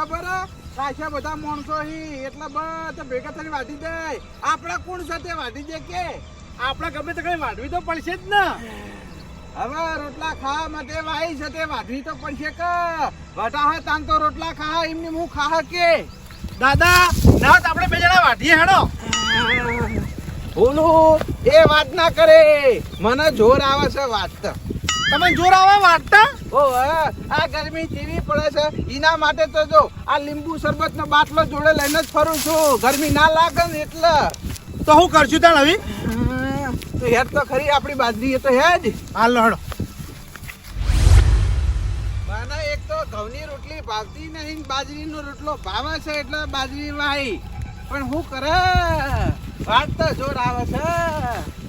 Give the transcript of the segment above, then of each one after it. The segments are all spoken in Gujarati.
ખબર હે? બધા માણસો હી એટલે બધા ભેગા થઈને વાટી દે. આપણે કોણ સાથે વાટી દે કે? આપણે ગમે તે કઈ વાટવી તો પડશે જ ને. હવે રોટલા ખાવા માટે વાઈ છે તે વાઢવી તો પડશે કે? વટા તાન તો રોટલા ખા એમની હું ખા કે? દાદા ના આપણે બે જણા વાટીએ હેડો. ઓલું એ વાત ના કરે. મને જોર આવે છે વાત. તમે જોર આવે વાટતા ઓ હા, આ ગરમી કેવી પડે છે? એના માટે તો જો આ લીંબુ શરબતનો બાટલો જોડે લઈને જ ફરું છું. ગરમી ના લાગે ને એટલે. તો હું કરશું તાણ હવે? તો હેડ તો ખરી આપણી બાજરી તો હેડ હાલ હેડો એક તો ઘઉંની રોટલી ભાવતી નહીં બાજરીનો રોટલો ભાવે છે એટલે બાજરી વાઈ પણ હું કરે? વાત તો જોર આવે છે.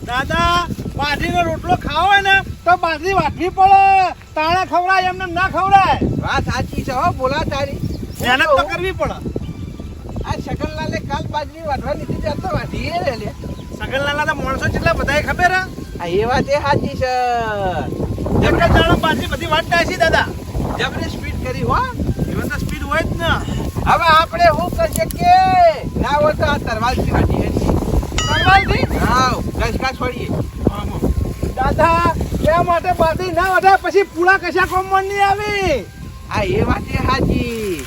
દાદા બાજરીનો રોટલો ખાવો હોય ને તો બાજરી વાટવી પડે. તાણા ખવડાય એમને ના ખવડાય. વાત સાચી છે હો બોલા તારી. મહેનત તો કરવી પડે. આ શકલલાલે કાલ બાજરી વાટવા નીકળી જતો વાટીએ એ લે. શકલલાલા તો માણસો જેટલા બધાય ખબર હે. આ એ વાત એ સાચી છે. એક જ બાજરી બધી વાટતા હશે દાદા. જબરે સ્પીડ કરી હો. એમાં તો સ્પીડ હોય જ ને. હવે આપણે શું કરીએ કે ના હોય તો આ તરવાલથી વાટીએ. દાદા એ માટે બાજરી ના વધારે પછી પૂળા કશા કોમમાં નહીં આવે? આ એ વાત એ સાચી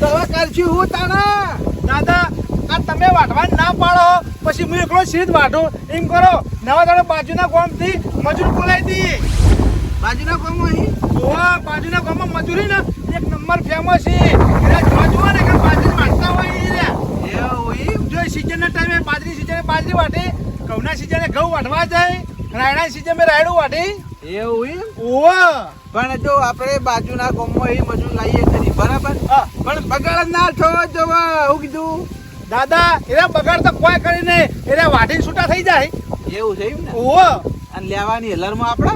તો હવે કરશું હું તાણા દાદા આ તમે વાટવા ના પાડો. પછી હું એકલો સીધ વાટું એમ કરો નવા દાડે બાજુના ગામથી મજૂર બોલાવી દઈએ. બાજુના કોમ અહીં? બાજુના ગામમાં મજૂરી ને એક નંબર ફેમસ છે. જુઓ ને કે બાજરી વાટતા હોય એ એમ સિઝનના ટાઈમે બાજરી સિઝને બાજરી વાટે ઘઉંના સિઝને ઘઉં વાટવા જાય રાયડા સિઝને રાયડું વાટે. એવું ઓ પણ જો આપણે બાજુના ગામમાં એ મજૂર લાવીએ ખરી બરાબર. પણ બગાડ ના થવો જોવા હું કીધું. દાદા એના બગાડ તો કોઈ કરીને એના વાટીને છૂટા થઈ જાય. એવું છે એમ ને? ઓવો અને લેવાની હલરમાં આપણે?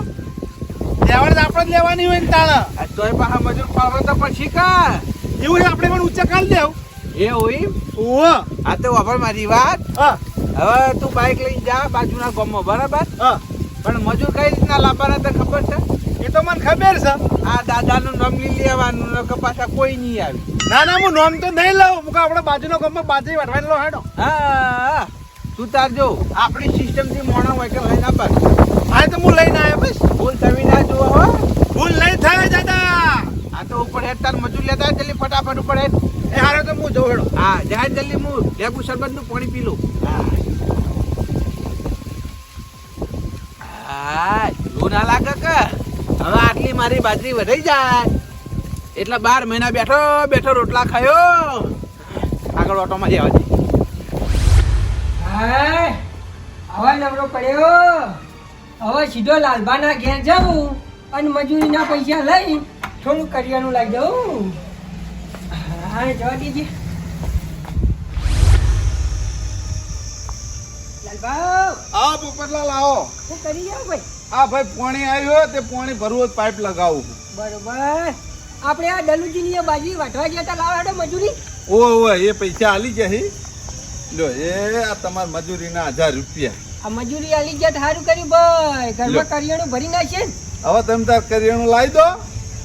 લેવાની આપણે જ લેવાની હોય ને તાળા તોય પાછા મજૂર પાડવો તો પછી કા? એવું આપણે પણ ઊંચા કાઢી દેવ એવું એમ? ઓ આ તો વાપર મારી વાત. હા. હવે તું બાઇક લઈને જા બાજુના ગામમાં બરાબર? હા. પણ મજૂર કઈ રીતના લાવવાના તો ખબર છે? એ તો મને ખબર છે. આ દાદાનું નામ લઈ લેવાનું નકર પાછા કોઈ નહીં આવી. ના ના હું નોમ તો નહીં લઉં. મુકા આપણે બાજુનો ગામમાં બાજરી વાટવાની લો હેડો. હા તું તાર જો આપણી સિસ્ટમથી મોણા હોય કે લઈને આપા હા તો હું લઈને આવ્યો બસ. ભૂલ થવી ના જોવો હો. ભૂલ નહીં થાય દાદા. આ તો ઉપર હેડ તાર મજૂર લેતા હોય જલ્દી ફટાફટ ઉપર હેડ એ હારે તો હું જઉં હેડો. હા જલ્દી હું લેબુ શરબતનું પાણી પી લઉં. હા લૂ ના લાગે કે? હવે આટલી મારી બાજરી વધી જાય. એટલે બાર મહિના બેઠો બેઠો રોટલા ખાયો. આગળ ઓટોમાં જવા દે. હાય આવા નવરો પડ્યો? હવે સીધો લાલબાના ઘેર જાઉં અને મજૂરીના પૈસા લઈ થોડું કરિયાનું લઈ દઉં. હા જવા દીજે. આ પોપટલાલ આવો શું કરી જાવ ભાઈ? આ ભાઈ પાણી આવ્યો તે પાણી ભરવું પાઇપ લગાવું. બરોબર. આપણે આ ડલુજીની બાજી વાટવા ગયા તા લાવ હેડો મજૂરી. ઓ ઓ એ પૈસા આલી જાય લો એ આ તમાર મજૂરીના હજાર રૂપિયા. આ મજૂરી આલી ગયા સારું કર્યું ભાઈ. ઘરમાં કરિયાણું ભરી નાખશે ને. હવે તમે તાર કરિયાણું લાવી દો.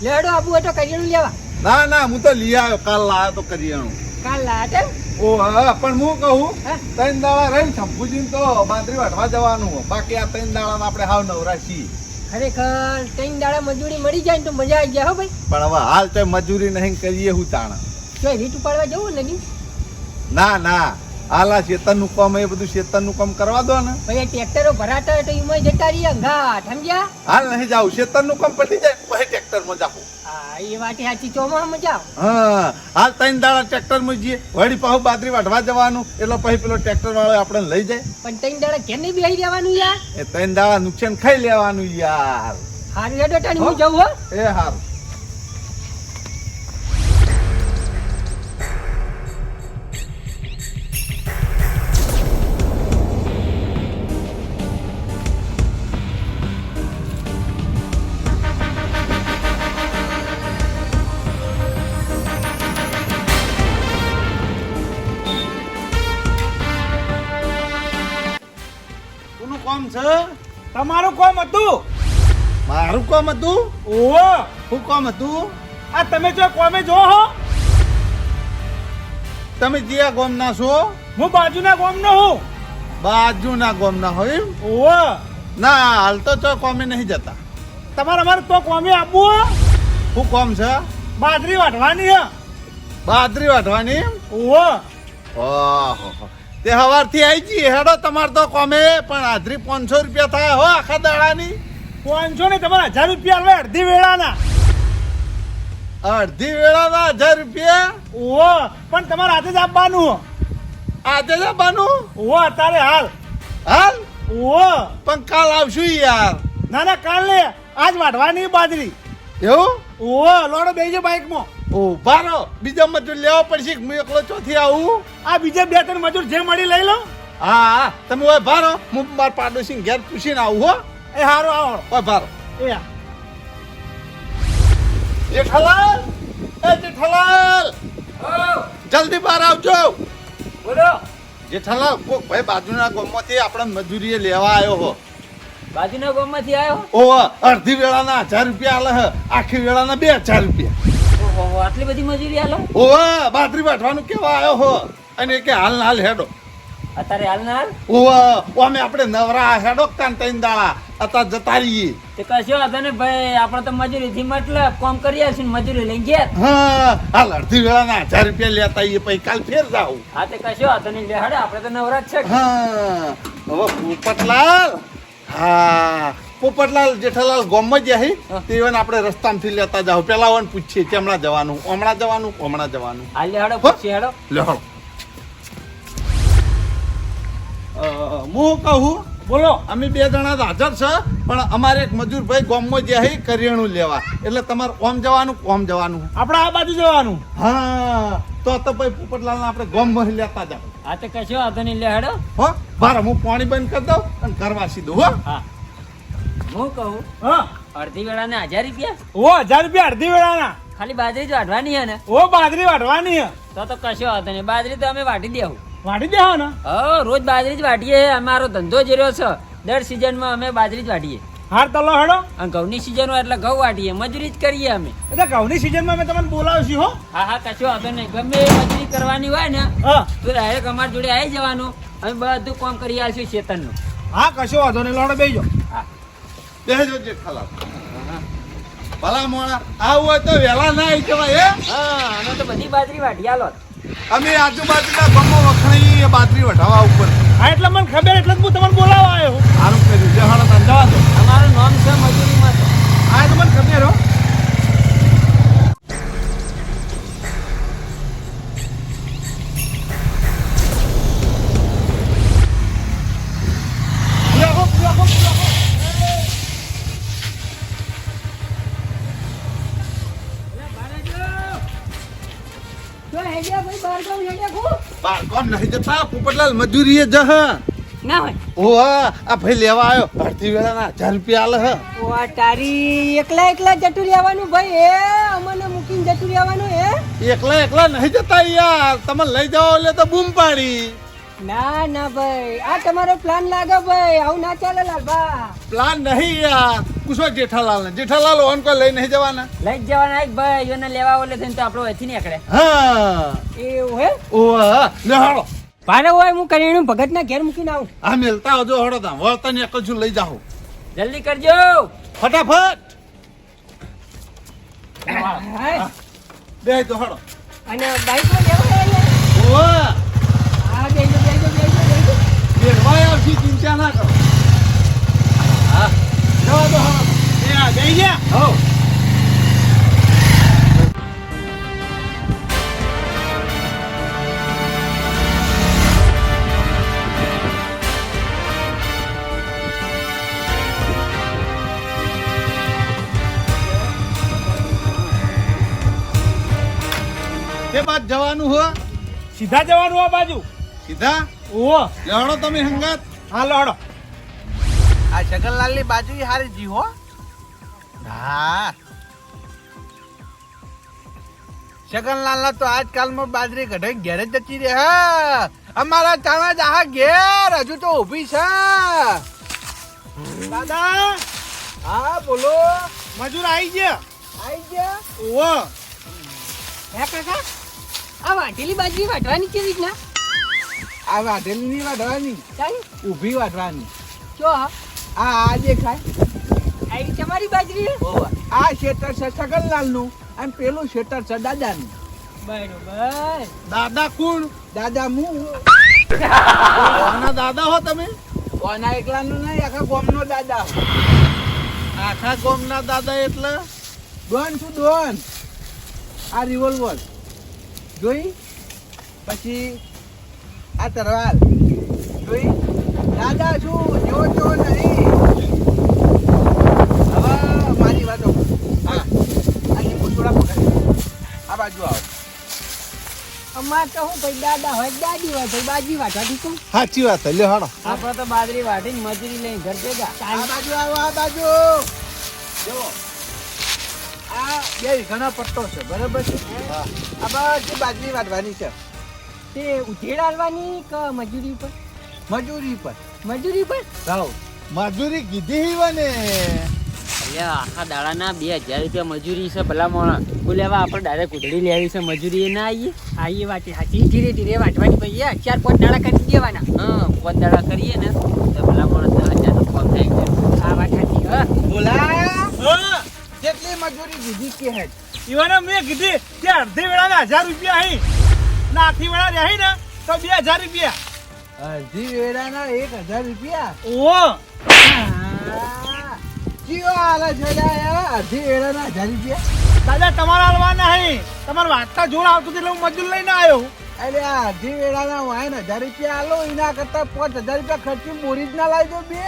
લેડો આબુ હતો કરિયાણું લેવા. ના ના હું તો લઈ આવ્યો. કાલ લાયો તો કરિયાણું કાલ લાયા ઓ હા પણ હું કહું ત્રણ દાડા રહી શંભુજી તો બાંદરી વાટવા જવાનું બાકી આ ત્રણ દાડા આપણે હાવ નવરા છીએ. ખરેખર ત્રણ દાડા મજૂરી મળી જાય ને તો મજા આવી જાય હો ભાઈ. પણ હવે હાલ તો મજૂરી નહીં કરીએ હું તાણા. જો રીટ ઉપાડવા જવું ને નહીં ના ના હાલ આ શેતરનું કામ એ બધું શેતરનું કામ કરવા દો ને. ભાઈ ટ્રેક્ટરો ભરાતા હોય તો એમાં જતા રહીએ. ઘાટ સમજ્યા? હાલ નહીં જાવ શેતરનું કામ પતી જાય પછી ટ્રેક્ટરમાં હા એ વાત સાચી ચોમાં મજા હા હાલ ત્રણ દાડા ટ્રેક્ટરમાં જઈએ. વળી પાછું બાજરી વાટવા જવાનું. એટલે પછી પેલો ટ્રેક્ટર વાળો આપણે લઈ જાય. પણ ત્રણ દાડા ઘેર નહીં બેસી રહેવાનું યાર. એ ત્રણ દાડા નુકસાન ખાઈ લેવાનું યાર. હારું હેડો હું જવું હો. એ હારું. કામ હતું? ઓહો શું કોમ હતું? આ તમે જો કોમે જો હો. તમે જ્યાં ગોમ ના છો? હું બાજુના કોમનો હું. બાજુના ગોમ ના હોય એમ? ઓહો ના હાલ તો ચો કોમે નહીં જતા. તમારે અમારે તો કોમે આપવું હો? કામ છે? બાજરી વાટવાની હે. બાજરી વાટવાની? ઓહો ઓહો તે હવારથી આવી ગઈ. હેડો તમારે તો કોમે પણ હાજરી પાંચસો રૂપિયા થાય હો આખા દાડાની. પાંચસો ને તમારા હજાર રૂપિયા આવે અડધી વેળાના. અડધી વેળાના હજાર રૂપિયા? ઓહો પણ તમારે આજે જ આપવાનું. આજે જ આપવાનું? ઓહો અત્યારે હાલ. હાલ? ઓહો પણ કાલ આવશું યાર. ના ના કાલ ને આજ વાઢવાની બાજરી. એવું? ઓહો લોડો બેજો બાઇકમાં. ઓ બારો બીજા મજૂર લેવો પડશે હું એકલો ચોથી આવું? આ બીજે બે ત્રણ મજૂર જે મળી લઈ લો. હા હા. તમે ઓય ભારો હું મારા પાડોશી ઘેર પૂછીને આવું હો. એ હારો આવો. ઓય ભારો. એ જેઠાલાલ એ જેઠાલાલ જલ્દી બહાર આવજો. બોલો. જેઠાલાલ કોક ભાઈ બાજુના ગામમાંથી આપણે મજૂરીએ લેવા આવ્યો હો. બાજુના ગામમાંથી આવ્યો? ઓહો અડધી વેળાના હજાર રૂપિયા આલે હે આખી વેળાના બે હજાર રૂપિયા. ઓહો આટલી બધી મજૂરી આલો? ઓહો બાદરી બાંધવાનું કેવા આવ્યો હો? અને કે હાલ હાલ હેડો. અત્યારે હાલ ના હાલ અમે આપણે નવરા હેડો તાન તૈન અત્યારે જતા રહીએ તે કશો વાંધો ને ભાઈ આપણે તો મજૂરી થી મતલબ કામ કરી આવીશું મજૂરી લઈ ગયા. હા હાલ અડધી હજાર રૂપિયા લેતા આવીએ પછી કાલ ફેર જાવ. હા તે કશો વાંધો નહીં લે આપણે તો નવરાજ છે. હા હવે પોપટલાલ. હા પોપટલાલ જેઠાલાલ ગોમ જ હે. તેવન આપણે રસ્તામાંથી લેતા જાવ. પેલા વન પૂછીએ ચેમણા જવાનું? હમણાં જવાનું હમણાં જવાનું? હો. પૂછી હડો. લે હું કહું બોલો અમે બે જણા હાજર છે પણ અમારે એક મજૂર ભાઈ ગોમમાં જે હે કરિયાણું લેવા. એટલે તમારે ઓમ જવાનું ઓમ જવાનું? આપણે આ બાજુ જવાનું. હા તો તો ભાઈ પોપટલાલ આપણે ગામમાં લેતા જાવ આ તો કશો વાંધો નહીં લે હેડો. હો બાર હું પાણી બંધ કરી દઉં અને કરવા સીધું હો. હા. હું કહું હા. અડધી વેળાને હજાર રૂપિયા? ઓ હજાર રૂપિયા અડધી વેળાના. ખાલી બાજરી જ વાઢવાની હે ને? ઓ બાજરી વાઢવાની હે. તો તો કશો વાંધો નહીં બાજરી તો અમે વાટી દેવું વાટી દેવા ને હા રોજ બાજરી જ વાટીએ અમારો ધંધો જ રહ્યો છે. દર સિઝનમાં અમે બાજરી જ વાટીએ હાર તલો હડો. અને ઘઉંની સિઝન હોય એટલે ઘઉં વાટીએ મજૂરી જ કરીએ અમે. એટલે ઘઉંની સિઝનમાં અમે તમને બોલાવશું હો. હા હા કશો વાંધો નહીં. ગમે એ મજૂરી કરવાની હોય ને હા. તો ડાયરેક્ટ અમારી જોડે આવી જવાનું. અમે બધું કામ કરી આવીશું ચેતનનું હા કશો વાંધો નહીં. લોડો બેજો હા. જે ખલાસ ભલા મોણા. આવું હોય તો વહેલા ના આવી જવાય હે? હા અમે તો બધી બાજરી વાટી આલો. અમે આજુબાજુના બમો વખણી એ બાજરી વઢાવા ઉપર. હા એટલે મને ખબર એટલે હું તમને બોલાવવા આવ્યો. સારું કર્યું. જે હાડા તને જવા દો અમારું નામ છે મજૂરીમાં તો હા એ તો મને ખબર હો. જતા પોપટલાલ મજૂરીએ જહ ના હોય. ઓ આ ભાઈ લેવા આવ્યો. ભરતી વેળા ના હજાર રૂપિયા આલે હ. ઓ તારી એકલા એકલા જતું રહેવાનું ભાઈ એ અમને મૂકીને જતું રહેવાનું એ? એકલા એકલા નહીં જતા યાર. તમે લઈ જાઓ એટલે તો બૂમ પાડી. ના ના ભાઈ. આ તમારો પ્લાન લાગે ભાઈ. આવું ના ચાલે લાલબા પ્લાન નહીં યાર. પૂછો જેઠાલાલ ને જેઠાલાલ ઓન કોઈ લઈ નહીં જવાના. લઈ જવાના એક ભાઈ. એને લેવા ઓલે થઈને તો આપણો અહીંથી નીકળે. હા. એવું હે? ઓહ લે હાલો. ભારે હોય હું કરીને ભગત ના ઘેર મૂકીને આવું. આ મેલતા આવજો હળો તા વળતા ને એક જ લઈ જાઓ જલ્દી કરજો. ફટાફટ. બે તો હળો. અને બાઈકમાં લેવો હે ઓ હા બેજો બેજો બેજો બેજો બેરવાય આવશે ચિંતા ના કરો. હા. જો તો હળો. એ આ બેહી ગયા? હો સીધા જવાનું આ બાજુ. સીધા? ઓહો લડો તમે હંગાત. હા લડો. આ શકનલાલની બાજુ હારી જી હો. હા. શકનલાલ ના તો આજકાલમાં બાજરી કઢાઈ ઘેરે જ જતી રહે. હા અમારા ચાણા જાહા ઘેર. હજુ તો ઊભી છે. દાદા. હા બોલો. મજૂર આવી ગયા. આઈ ગયા? ઓવો હે કાકા? આ વાટેલી બાજરી વાટવાની કેવી રીતના? આ વાઢેલી ની વાઢવાની. ઊભી વાઢવાની. જો આ આ આ દેખાય. આ તમારી બાજરી આ શેટર છે સગનલાલનું અને પેલું શેટર છે દાદા નું બરોબર. દાદા કોણ? દાદા હું. કોના દાદા હો તમે? કોના એકલા નું નહીં આખા ગોમ નો દાદા આખા ગામના દાદા એટલે? ડોન છું ડોન. આ રિવોલ્વર જોઈ? પછી આ તરવાર. જોઈ? દાદા છું જો તો નહીં. હવે મારી વાતો હા. આ લીંબુ થોડા પકડ આ બાજુ આવો. અમાર તો હું ભાઈ દાદા હોય દાદી હોય ભાઈ બાજી વાટવાથી કોણ સાચી વાત છે લ્યો હાડો આપણે તો બાજરી વાટીને મજૂરી લઈને ઘર ભેગા. આ બાજુ આવો આ બાજુ. જો આ બે ઘણા પટ્ટો છે બરાબર છે? આ બાજુ બાજરી વાટવાની છે. તે ઉધેડ આલવાની કે મજૂરી પર મજૂરી પર મજૂરી પર ભાવ મજૂરી કીધી હીવને અલ્યા આખા દાડાના બે હજાર રૂપિયા મજૂરી છે ભલા મોણા. બોલે હવે આપણે ડાયરેક્ટ ઉધડી લેવી છે મજૂરી એ ના આવીએ? આવીએ વાટી સાચી ધીરે ધીરે વાટવાની ભાઈ યાર ચાર પાંચ દાડા કરી દેવાના. હા પાંચ દાડા કરીએ ને તો ભલા મોણા દસ હજારનું કામ થઈ ગયું આ વાત હાચી હા. બોલા. કેટલી મજૂરી દીધી કે હે ઈવાને મેં કીધી કે અડધી વેળાના હજાર રૂપિયા અહીં. નાથી વેળા રહી ને તો બે હજાર રૂપિયા. અડધી વેળાના એક હજાર રૂપિયા? ઓ કયો હાલે યાર અડધી વેળાના હજાર રૂપિયા. દાદા તમારા હાલવાના નહીં. તમારે વાંચતા જોર આવતું એટલે હું મજૂર લઈને આવ્યો અરે આ અડધી વેળાના વાયન હજાર રૂપિયા આલો એના કરતા પાંચ હજાર રૂપિયા ખર્ચી મોરી જ ના લાવજો બે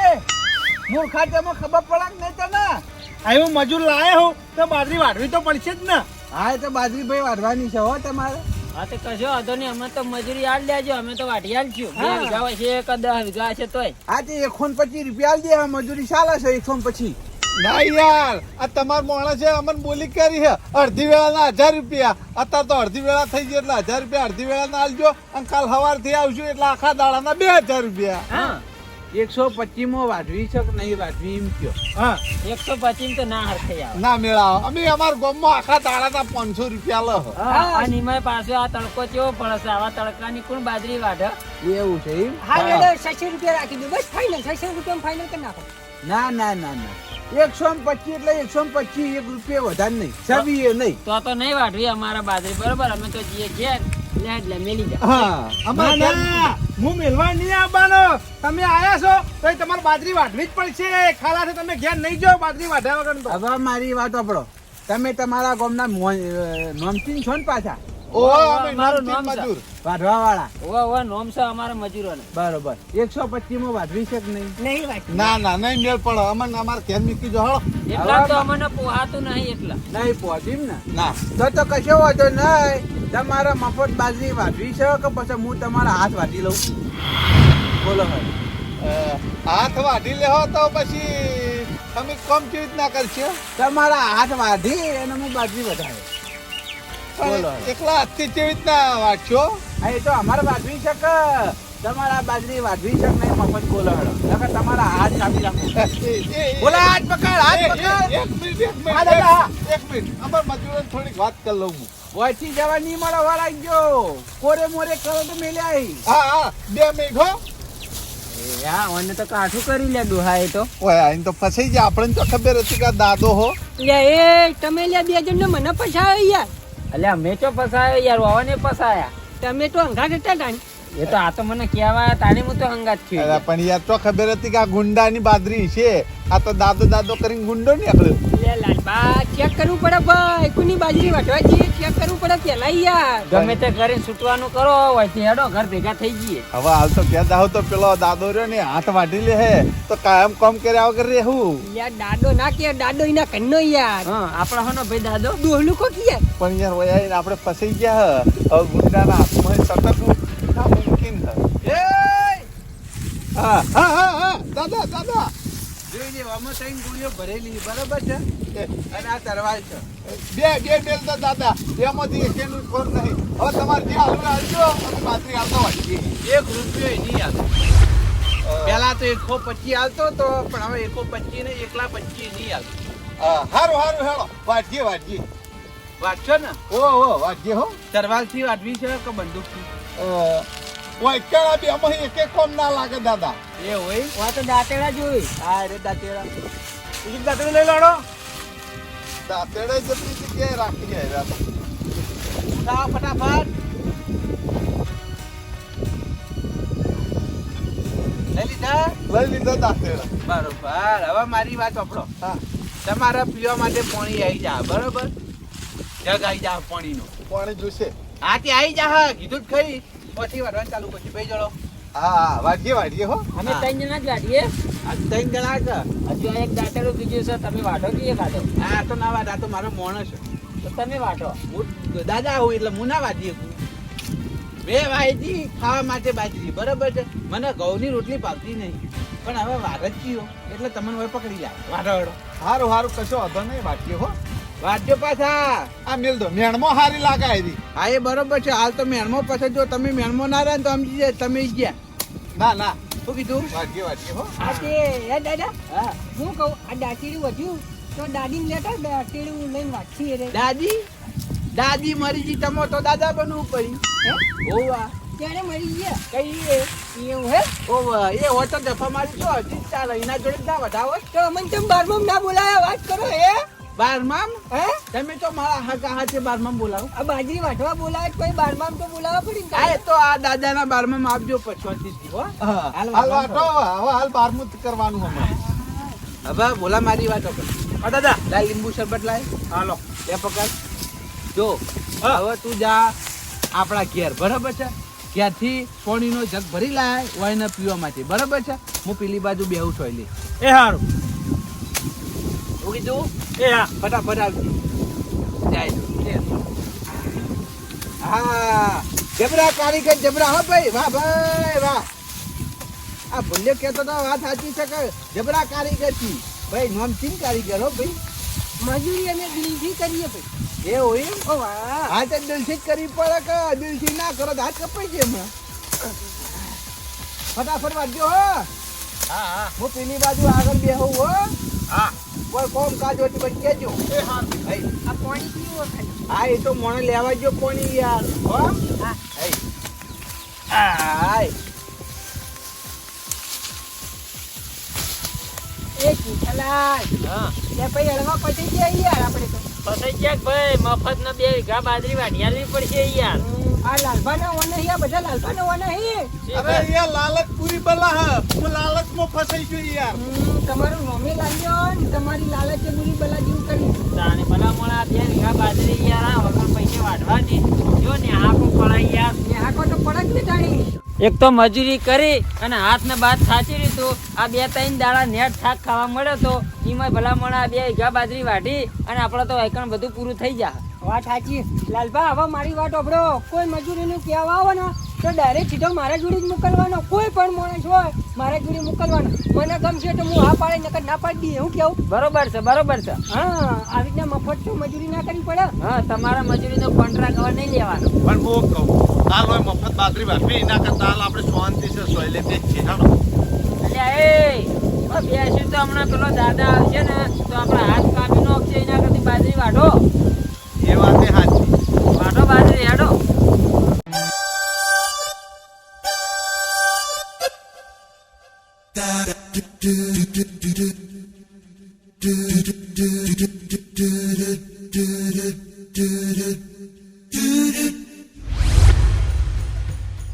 મૂર્ખા તેમાં ખબર પડે કે નહીં તને? અહીં હું મજૂર લાયો હું તો બાજરી વાઢવી તો પડશે જ ને. હા તો બાજરી ભાઈ વાઢવાની છે હો તમારે. હા તો કશો વાંધો નહીં અમે તો મજૂરી આલ દેજો અમે તો વાટી આલશું બે. વીઘા હોય છે કે દસ વીઘા છે તોય. હા તે એકસો ને પચીસ રૂપિયા આલ દે હવે મજૂરી ચાલે છે એકસો ને પચીસ ના યાર આ તમાર માણસે અમન અમને બોલી કરી છે અડધી વેળાના હજાર રૂપિયા. અત્યારે તો અડધી વેળા થઈ ગઈ એટલે હજાર રૂપિયા અડધી વેળાના આલજો અને કાલ સવારથી આવજો એટલે આખા દાડાના બે હજાર રૂપિયા. હા. એકસો પચીસમાં વાઢવી છે કે નહીં વાઢવી એમ કયો. હા. એકસો પચીસ તો ના હરખાઈ આવે. ના મેળાવો. અમે અમારા ગામમાં આખા દાડાના પાંચસો રૂપિયા લો. હા. આ નિમાય પાસે આ તડકો કેવો પડે છે આવા તડકાની કોણ બાજરી વાઢે? એવું છે એમ? હા મેળો છસો રૂપિયા રાખી દો બસ ફાઇનલ છસો રૂપિયા ફાઇનલ કરી નાખો. ના ના ના ના. એકસો પચીસ એટલે એકસો પચીસ એક રૂપિયા વધારે નહીં. સવી એ નહીં. તો તો નહીં વાઢવી અમારા બાજરી. બરોબર? અમે તો જઈએ ઘેર લે લે મેલી જાય હા. અમારે ના હું મેલવા નહીં આવવાનો. તમે આયા છો તો તમારે બાજરી વાઢવી જ પડશે. ખાલા છે તમે ઘેર નહીં જાઓ, બાજરી વાઢ્યા વગર હવે મારી વાત સાંભળો. તમે તમારા ગામના નોમચીન છો ને પાછા? ઓ અમે અમારું નામથી નામ છે. મજૂર. વાઢવા વાળા ઓવા ઓવા નોમ અમારા મજૂરોને. બરોબર. એકસો પચીસમાં વાઢવી છે કે નહીં? નહીં વાટી ના ના નહીં મેળ પડો. અમને અમારે ઘેર મૂકી જો હળો અમને પોહાતું નહીં એટલા. નહીં પહોંચીમ ને? ના. તો તો કશો વાંધો નહીં. તમારે મફત બાજરી વાઢવી છે કે પછી હું તમારા હાથ વાઢી લઉં? બોલો હાથ વાઢી લેવો તો પછી તમે કમ કેવી રીતના કરશો? તમારા હાથ વાઢી અને હું બાજરી વધારે. પણ એકલા હાથથી કેવી રીતના વાંચશો હા એ તો અમારે વાઢવી છે કે તમારા બાજરી વાઢવી છે નહીં મફત બોલો નકર તમારા હાથ કાપી રાખો. બોલા હાથ પકડ હાથ પકડ. એક મિનિટ એક મિનિટ એક મિનિટ અમાર મજૂરો થોડીક વાત કરી લઉં હું. વાંચી જવા નહીં મળે વાળા ગયો કોરે મોરે કરો તો મેલ્યા આઈ. હા હા બે મેઘો ઓને તો કાઠું કરી લે ડોહા એ તો. ઓય આઈને તો ફસાઈ ગયા. આપણને તો ખબર હતી કે દાદો હો. લે એ તમે લે બે જણ મને પછાયો યાર. અલ્યા મેચો ફસાયો યાર વાવાને ફસાયા. તમે તો અંઘાટ હતા એ તો આ તો મને કહેવા તાણી હું તો હંગાત અરે થયો પણ યાર તો ખબર હતી કે આ ગુંડાની બાદરી છે. આ તો દાદો દાદો કરીને ગુંડો નીકળ્યો. લે લાલબા ચેક કરવું પડે ભાઈ. કોની બાજરી વાટવા જઈએ ચેક કરવું પડે પેલા યાર? ગમે તે કરીને છૂટવાનું કરો હોય હેડો ઘર ભેગા થઈ જઈએ. હવે હાલ તો ક્યાં જાવ તો પેલો દાદો રહ્યો ને હાથ વાટી લે હે. તો કાયમ કામ કર્યા વગર રહેવું. યાર દાડો ના કે દાડો એના કન્નો યાર. હા આપણા હનો ભાઈ દાદો. દોહલું કો કે પણ યાર આઈને આપણે ફસાઈ ગયા હે. હવે ગુંડાના હાથમાં સટકવું હે! હા હા હા દાદા દાદા જોઈ કહી દે આમાં ત્રણ ગોળીઓ ભરેલી બરોબર છે અને આ તરવાલ છે બે બે તો દાદા એમાંથી એકેનું ખોર નહીં. હવે તમારે જે હાલવું હાલજો અને પાત્રી હાલતો વાંચીએ એક રૂપિયો નહીં આવતો પેલા તો એકસો પચીસ હાલતો તો પણ હવે એકસો પચીસ ને એકલા પચીસ નહીં હાલતો હારું હારું હેળો. વાંચીએ વાંચીએ વાંચો ને? ઓ ઓ વાંચીએ હો. તરવાલથી વાટવી છે કે બંદૂક થી બી બે અમે એક એક કોમ ના લાગે દાદા? એ હોય. વા તો દાંતેડા જોઈ હા રે દાંતેડા. બીજી દાંતડી લઈ લાડો દાંતેડે જતી જગ્યાએ રાખી આવ્યા તો. ઉઠાવો ફટાફટ. લઈ લીધા? લઈ લીધો દાંતેડા. બરોબર. હવે મારી વાત સાંભળો હા. તમારે પીવા માટે પાણી આવી જા બરોબર? જગ આવી જા પાણીનું. પાણી જોશે હા તે આવી જા હા કીધું જ ખરી. પછી વાળવાનું ચાલુ પછી ભાઈ હા હા વાંચીએ વાંચીએ હો. અમે ત્રણ જણા જ વાટીએ ત્રણ જણા છે હજુ એક દાંતેડું બીજું છે તમે વાટો કે ખાધો આ તો ના વાત આ તો મારો માણસ છે. તો તમે વાટો હું દાદા આવું એટલે હું ના શકું બે વાયજી ખાવા માટે બાજરી બરોબર છે? મને ઘઉંની રોટલી પાવતી નહીં. પણ હવે વાર જ એટલે તમને હવે પકડી જાય વાઢો સારું હારું હારું કશો વાંધો નહીં વાંચીએ હો. વાંચજો પાછા? આ મેલ દો મેણમો હારી લાગે આવી હા એ બરોબર છે. હાલ તો મેણમો પાછા જો તમે મેણમો ના રહે તો સમજી તમે ગયા. ના ના. શું કીધું? વાંચીએ વાંચીએ હો. આ તે હે દાદા? હા. હું કહું આ દાંતેડું વધ્યું? તો દાદી લેતા દાંતેડું લઈને વાંચીએ રે. દાદી? દાદી મરી ગઈ તમો તો દાદા બનવું પડી હે? ઓવા ક્યારે મરી ગયા? કઈ એ એવું હે? ઓવા એ હોય તો દફા મારી તો હજી ચાલે. એના જોડે ના વધાવો. તો અમને તમ બારમાં ના બોલાયા વાત કરો હે? બારમામ? હે? તમે તો મારા હાકા હાથે બારમામ બોલાવો. આ બાજરી વાટવા બોલાવે કોઈ બારમામ તો બોલાવવા પડી કાય આ તો આ દાદાના બારમામ આપજો પછવાથી હો. હાલ. વાંચો હવે હાલ બારમું કરવાનું હમણાં હવે બોલા મારી વાત કર દાદા લાય લીંબુ શરબત લાય. હાલો બે પકડ. જો હવે તું જા આપણા ઘેર બરાબર છે? ત્યાંથી સોણીનો જગ ભરી લાય વાયને પીવા માટે. બરાબર છે? હું પેલી બાજુ બેહું છું એ હારું. હું કીધું એ હા ફટાફટ આવજે જાય. હા જબરા કારીગર જબરા. હો ભાઈ વાહ ભાઈ વાહ. આ ભૂલ્યો કહેતો તો વાત સાચી છે કે જબરા કારીગરથી ભાઈ નામ ચીન કારીગર હો ભાઈ. મજૂરી અમે દિલથી કરીએ ભાઈ. એ હોય એમ? ઓ વાહ. હા તો દિલથી જ કરવી પડે કે દિલથી ના કરો તો હાથ કપાઈ જાય એમાં. ફટાફટ વાંચજો હો. હા હા. હું પેલી બાજુ આગળ બેહું હો. હા. કોઈ કોમ કાજ હોય તો પછી કહેજો. એ હારું ભાઈ આ પાણી પીવું હા એ તો મને લેવા જો કોની યાર. હો? હા. આય એ હા. લે ભાઈ હળવા પતી ગયા યાર આપણે તો. ફસાઈ ગયા ભાઈ? મફત ના બે વીઘા બાજરી વાઢિયાલવી પડશે યાર. આ લાલભાના વાના હે બધા લાલભાના વાના હે અરે યાર લાલચ પૂરી બલા હ. હું લાલચમાં ફસાઈ ગયો યાર. તમારું નોમે લાગ્યો ને તમારી લાલચે બલા જેવું કરી. તાને ભલા મોણા બે વીઘા બાજરી યાર આ વગર પૈસે વાઢવા દે. જો ને આખો પડાય યાર. ને આખો તો પડક ને જાણી એક તો મજૂરી કરી અને હાથ ને બાદ સાચી રીતું આ બે ત્રણ દાડા નેટ થાક ખાવા મળ્યો તો એમાં ભલામણ આ બે વીઘા બાજરી વાઢી અને આપણે તો એકણ બધું પૂરું થઈ જાય વાત સાચી. લાલભા હવે મારી વાત ઓભળો કોઈ મજૂરીનું કહેવા આવો ને તો ડાયરેક્ટ સીધો મારા જોડે જ મોકલવાનો. કોઈ પણ માણસ હોય મારા જોડે મોકલવાનો. મને ગમશે તો હું હા પાડે નકર ના પાડી દઈએ હું કેવું? બરોબર છે બરોબર છે. હા આવી રીતના મફત તો મજૂરી ના કરવી પડે? હા તમારા મજૂરીનો કોન્ટ્રાક્ટ હવે નહીં લેવાનો. પણ હું કહું હાલ હોય મફત બાજરી વાપરી એના કરતા હાલ આપણે શાંતિ છે સોયલે તે જ છે હાલો. અલ્યા એ ઓ બેસ્યું તો હમણાં પેલો દાદા આવશે ને તો આપણે હાથ કાપી નાખશે એના કરતી બાજરી વાઢો. વાત બાજરી હેડો.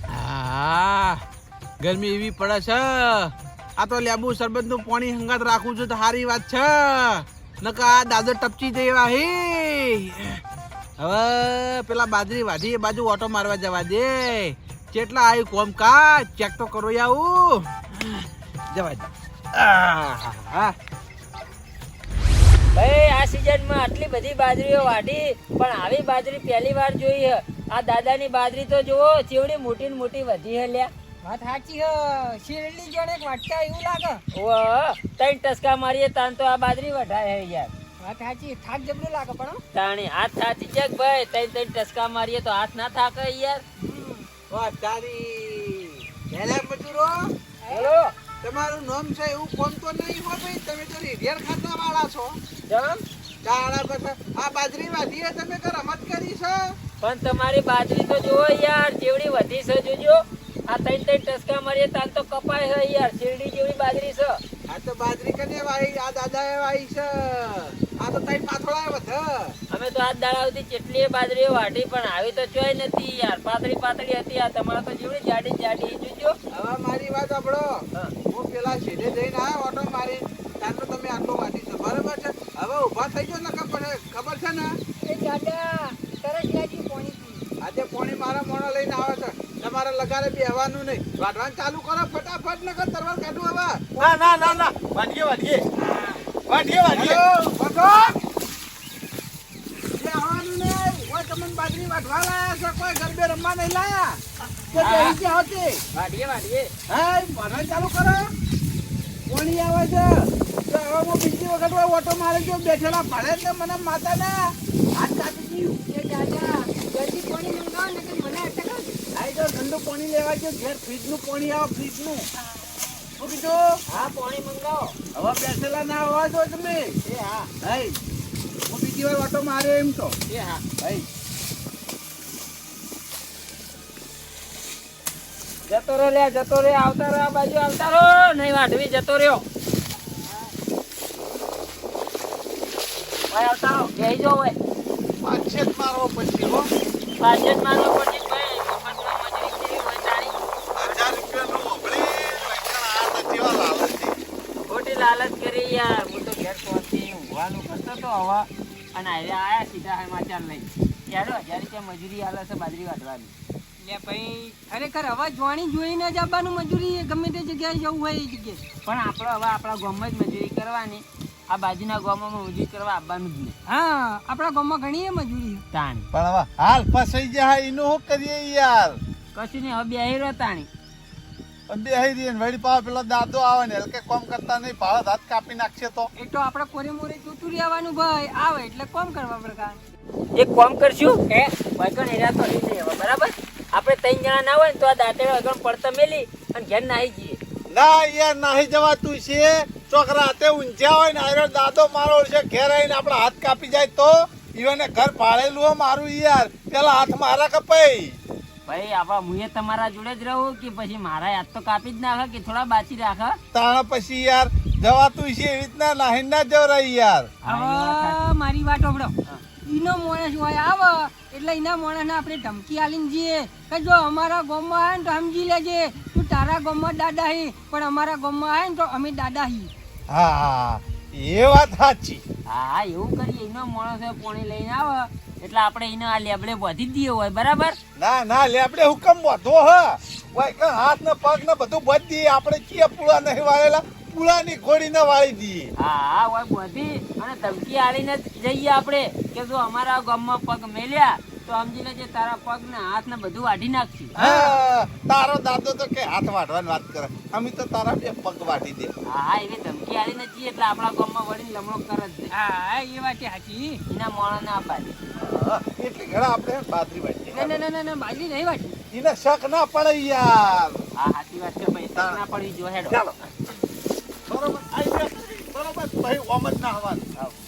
આ ગરમી એવી પડે છે. આ તો લેબુ શરબતનું પાણી હંગાત રાખું છું તો સારી વાત છે. નકા આ દાદર ટપચી જેવા હે. હવે પેલા બાજરી વાઢી એ બાજુ ઓટો મારવા જવા દે. કેટલા આવ્યું કોમ કા ચેક તો કરો આવું જવા દે. ભાઈ આ સિઝનમાં આટલી બધી બાજરીઓ વાઢી પણ આવી બાજરી પહેલી વાર જોઈ હે. આ દાદાની બાજરી તો જુઓ ચેવડી મોટી ને મોટી વધી હે લ્યા. વાત સાચી હ. શેરડી જોડે વાટતા એવું લાગે. ઓ ત્રણ ટસકા મારીએ તાન તો આ બાજરી વઢાય હે યાર. વાત સાચી થાક જબરું લાગે પણ હો. તાણી હાથ થાચી છે ભાઈ? ત્રણ ત્રણ ટસકા મારીએ તો હાથ ના થાકે યાર. વાત તારી એલા મજૂરો હેલો તમારું નામ છે એવું કોમ તો નહીં હો ભાઈ? તમે તો રીઢિયાર ખાતા વાળા છો. જમ ચાળા બધા આ બાજરી વાઢીએ તમે કે રમત કરી છે? પણ તમારી બાજરી તો જુઓ યાર જેવડી વધી છે જોજો. આ ત્રણ ત્રણ ટસકા મારીએ તાન તો કપાય છે યાર શેરડી જેવડી બાજરી છે. આ તો બાજરી કને વાઈ આ દાદાએ વાઈ છે. આ તો તઈ પાથોળાએ વધ અમે તો આજ દાડા આવતી કેટલી બાજરીઓ વાટી પણ આવી તો ચોય નથી યાર. પાતળી પાતળી હતી આ તમારે તો જેવડી જાડી જાડી જોજો હવે મારી વાત સાંભળો. હું. પેલા છેડે જઈને આ ઓટો મારી ત્યાં તો તમે આટલો વાટી છો. બરાબર છે? હવે ઊભા થઈ ગયો ને ખબર છે ને? એ દાદા તરત લાગી પોણી આજે પોણી મારા મોણો લઈને આવે છે. તમારે લગારે બેહવાનું નહીં. વાઢવાનું ચાલુ કરો ફટાફટ નગર તરવાર કાઢું હવે. ના ના ના ના. વાઢીએ વાઢીએ. વાઢીએ વાઢીએ? બેહવાનું નહીં. ઓય તમને બાજરી વાઢવા લાયા છે. કોઈ ગરબે રમવા નહીં લાયા. કે બેહી ગયા હોતી. વાટીએ વાટીએ હા ભણવાનું ચાલુ કરો. પોણી આવે છે. તો હવે હું બીજી વખત ઓટો મારી જો બેઠેલા ભણે તો મને માતાના હાથ કાપી પોણી મંગાવો ને કે મને અટકાવ આઈ જો ઠંડુ પાણી લેવા ગયો ઘેર ફ્રીજનું પાણી આવે ફ્રીજનું શું કીધું હા પાણી મંગાવો હવે બેસેલા ના હોવા જો તમે એ હા ભાઈ હું બીજી વાર ઓટો માર્યો એમ તો એ હા ભાઈ જતો રહ્યો લે જતો રહ્યો, આવતા રહ્યો, આ બાજુ આવતા રહ્યો. નહીં, વાઢવી, જતો રહ્યો. ભાઈ આવતા બેહી જાઓ ભાઈ પાછે હો પછી ભાઈ મફતમાં કરી યાર હું તો ઘેર પહોંચી ઊંઘવાનું તો હવા અને આજે આયા સીધા સમાચાર લઈ યાર હજાર રૂપિયા મજૂરી આલે છે બાજરી વાટવાની એટલે ભાઈ ખરેખર હવે જોણી જોઈને જ આવવાનું મજૂરી ગમે તે જગ્યાએ જવું હોય એ જગ્યાએ. પણ આપણે હવે આપણા ગામમાં જ મજૂરી કરવાની. આ બાજુના ગામમાં મજૂરી કરવા આવવાનું જ નહીં. હા આપણા ગામમાં ઘણી મજૂરી તાણી. પણ હવે હાલ ફસાઈ જાય એનું શું કરીએ યાર? કશું નહીં હવે બેહી રહ્યો તાણી. બેહી રહીએ વળી પાછો પેલો દાદો આવે ને હલકે કોમ કરતા નહીં ભાળત હાથ કાપી નાખશે તો. એ તો આપણે કોરે મોરે જોતું રહેવાનું ભાઈ આવે એટલે કોમ કરવા પ્રકાર. એક કામ કરશું હે? વગણ હેરા તો લઈ જઈએ બરાબર? આપણે ત્રણ જણા ના હોય ને તો આ દાંતેડો વગણ પડતા મેલી અને ઘેર નાહી જઈએ. ના યાર નાહી જવાતું છે. છોકરા હાથે ઊંઝ્યા હોય ને આવ્યો દાદો મારો છે ઘેર આવીને આપણા હાથ કાપી જાય તો? ઈવને ઘર પાળેલું હો મારું યાર. પેલા હાથ મારા કપાઈ. ભાઈ આપણા મુએ તમારા જોડે જ રહું કે પછી મારા હાથ તો કાપી જ નાખે કે થોડા બાચી રાખે? તાણ પછી યાર જવાતું છે એવી રીતના નાહીન ના જવરાય યાર. હવે મારી વાત સાંભળો ઈનો માણસ હોય આવે. એટલે એના માણસને આપણે ધમકી આલીને જઈએ. કે જો અમારા ગામમાં આવે ને તો સમજી લેજે. તું તારા ગામમાં દાદા હી પણ અમારા ગામમાં આવે ને તો અમે દાદા હી. હા એ વાત સાચી. હા એવું કરીએ એનો માણસ પોણી લઈને આવે. એટલે આપણે એને આ લેબડે બાંધી દઈએ હોય બરાબર? ના ના લેબડે હુકમ વધો હ. વાય કે હાથ ને પગ ને બધું બધી દઈએ આપણે કીએ પૂળા નહીં વાળેલા પૂળાની ઘોડી ને વાળી દઈએ. હા હા હોય બાંધી. અને ધમકી આલીને જઈએ આપણે કે જો અમારા ગામમાં પગ મેલ્યા તો સમજી લેજે તારા પગ ને હાથ ને બધું વાઢી નાખશે હા તારો દાદો તો કે હાથ વાઢવાની વાત કરે. અમે તો તારા બે પગ વાઢી દે. હા એને ધમકી આલીને જઈએ એટલે આપણા ગામમાં વળીને લમણો કરે જ હા એ વાત હાચી એના મોણાને અપાય હા, એટલે ઘણા આપણે બાદરી વાઢીએ. ના ના ના ના ના બાજરી નહીં વાટી એને શક ના પડે યાર. હા સાચી વાત છે ભાઈ ના પડી જો હેડો. ચાલો. બરોબર આઈ બરોબર ભાઈ ઓમ જ ના હવાનું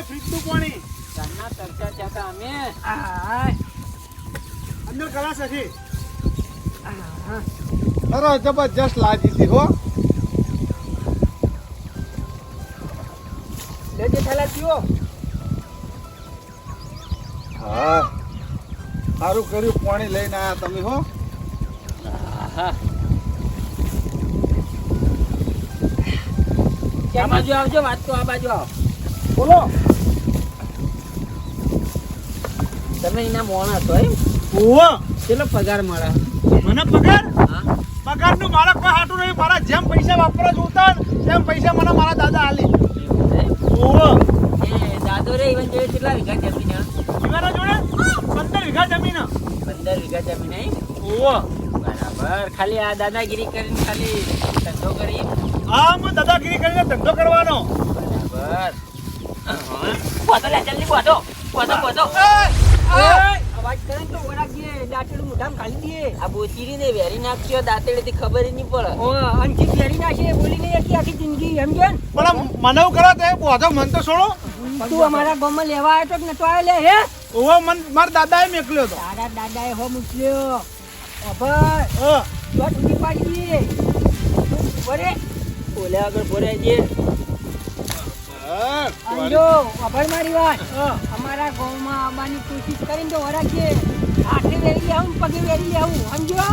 ને ફ્રીજનું પાણી. ઘરના તરચા ચાતા અમે. જબરજસ્ત લાજી હતી હો. સારું કર્યું પાણી લઈને આયા તમે હો. ક્યાં બાજુ આવજો? વાત તો આ બાજુ આવો. બોલો. તમે એના મોણા છો એમ? ઓવો કેટલો પગાર મળે? મને પગાર? હા. પગારનું મારા કોઈ હાટું નહીં. મારા જેમ પૈસા વાપરો જોતા તેમ પૈસા મને મારા દાદા આલી? ઓવો દાદો રે ઈવન જોડે કેટલા વીઘા જમીન હે? જીવાના જોડે? પંદર વીઘા જમીન પંદર વીઘા જમીન હે? ઓવો બરાબર. ખાલી આ દાદાગીરી કરીને ખાલી ધંધો કરી. હા હું દાદાગીરી કરીને ધંધો કરવાનો. બરાબર. બોધો લે જલ્દી બોધો બોધો બોધો અવાજ કરે તો ઓળખીએ દાંતેડું મોઢામાં ખાલી દઈએ આ બોચીરી ને વેરી નાખશો દાંતેડેથી ખબર નહીં પડે ઓ અંશી વેરી નાખે બોલી નહીં આખી આખી જિંદગી સમજે ને પણ મને કરો તો એ બોધો મન તો છોડો. તું અમારા ગામમાં લેવા આવ્યો તો કે નતો આવ્યો લે હે? ઓવો મન મારા દાદાએ મેકલ્યો તો તારા દાદાએ હો મૂક્યો અભર હ. તો તૂટી પાડી દીએ ઓલે આગળ ભરાઈ બોલે જે અભર મારી વાત. અમારા ગામમાં આવવાની કોશિશ કરીને તો ઓળખીએ હાથે વેરી આવું પગે વેરી આવું સમજો?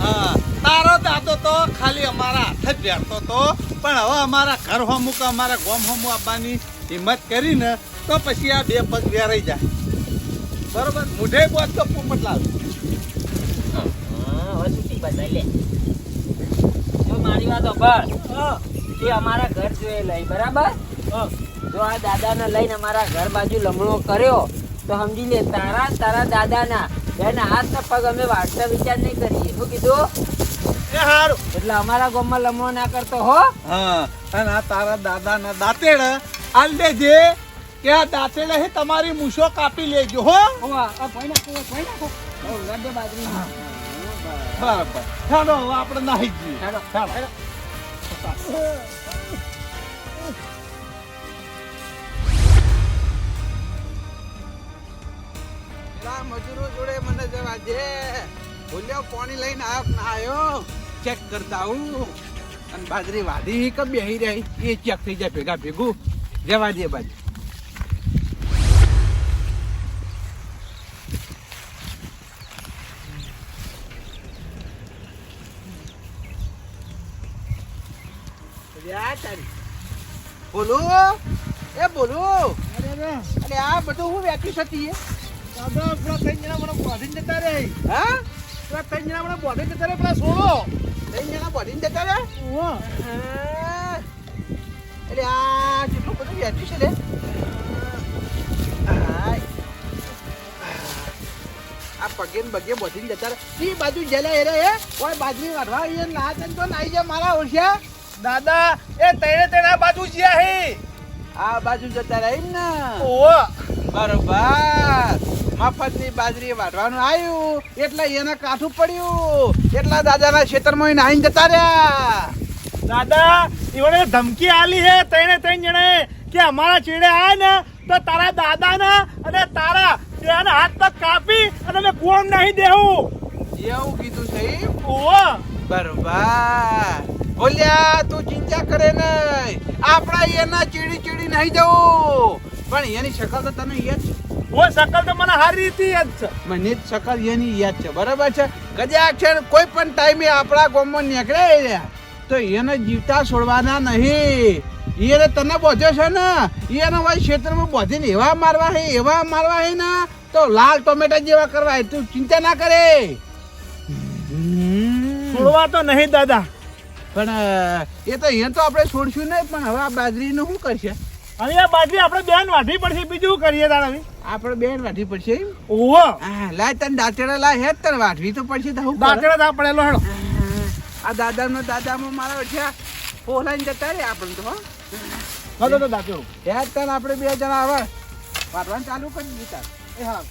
હા તારો દાદો તો ખાલી અમારા હાથ જ વેરતો તો. પણ હવે અમારા ઘર હોમું કે અમારા ગોમ હોમું આપવાની હિંમત કરીને તો પછી આ બે પગ વેરાઈ જાય. બરોબર? મુઢે બોત તો પોપટલાલ હા હવે છૂટી બધાય લે. મારી વાત અભળ તે અમારા ઘર જોઈએ લઈ બરાબર? જો આ દાદાને લઈને અમારા ઘર બાજુ લમણો કર્યો તો સમજી લે તારા તારા દાદાના બેના હાથ ને પગ અમે વાર્તા વિચાર નહીં કરીએ. શું કીધું? એટલે અમારા ગામમાં લમણો ના કરતો હો. હા અને આ તારા દાદાના દાંતેડ આલ દેજે કે આ દાંતેડે હે તમારી મૂછો કાપી લેજો હો. ઓ ભાઈ નાખો ભાઈ નાખો. ઓ બરાબર. ચાલો આપણે નાહી જઈએ. ચાલો ચાલો મજૂરો જોડે મને જવા દે. ભૂલ્યો પાણી લઈને આવ્યો ના આવ્યો ચેક કરતા આવું અને બાજરી વાઢી કે બેહી રહી. એ ચેક થઈ જાય, ભેગા ભેગું. જવા દે બાજુ અરે બોલો. એ બોલો. અરે આ બધું હું વેચી હતી દાદા પેલા ત્રણ જણા મને બોધીને જતા રે. હા? પેલા ત્રણ જણા મને બોધીને જતા રે પેલા સોળો. ત્રણ જણા ભરીને જતા રે. અરે આ કેટલું બધું વેચ્યું છે લે. આ પગે ને બગે બધીને જતા રહે એ બાજુ જેલા એ રે કોઈ બાજરી વાઢવા એ ના તો નાઈ જાય મારા ઓળખ્યા દાદા એ તૈણે તૈણે આ બાજુ જ્યા હે. આ બાજુ જતા રહી ને. ઓ બરોબર. મફતની બાજરી વાઢવાનું આવ્યું. એટલે એને કાઠું પડ્યું. એટલા દાદાના ખેતરમાં નાહીને જતા રહ્યા. દાદા ઈવડે ધમકી આલી હે તૈણે ત્રણ જણે કે અમારા ચીડે આયા ને તો તારા દાદાના અને તારા તેના હાથ પગ કાપી અને મેં કોણ નહીં દેવું એવું કીધું છે ઓ બરોબર. બોલ્યા તું ચિંતા કરે નહીં આપણા એના ચીડી ચીડી નહીં જવું. પણ એની શકલ તો તને યાદ છે. ઓ શકલ તો મને હારી રીતે યાદ છે. મને શકલ એની યાદ છે. બરાબર છે? કદાચ કોઈ પણ ટાઈમે આપણા ગામમાં નીકળે તો એને જીવતા છોડવાના નહીં. એને તને બોજો છે ને? એને ભાઈ ક્ષેત્રમાં બોધીને એવા મારવા હે એવા મારવા હે ને? તો લાલ ટોમેટા જેવા કરવા તું ચિંતા ના કરે. છોડવા તો નહીં દાદા. પણ એ તો એ તો આપણે છોડશું નહીં પણ હવે આ બાજરીનું શું કરશે? અને આ બાજરી આપણે બેન વાઢી પડશે બીજું શું કરીએ તારા આપણે બેન વાઢવી પડશે એમ? ઓવો હા લાય તને દાંતેડા લાય હેત તને વાઢવી તો પડશે તો હું દાંતેડા દા પડેલો હેડો. આ દાદાનો દાદામાં મારા વચ્ચે પોલાઈને જતા રે આપણે તો હા. તો દાંતેડો. હેત તને આપણે બે જણા હવે વાઢવાનું ચાલુ કરી દીધા એ હા.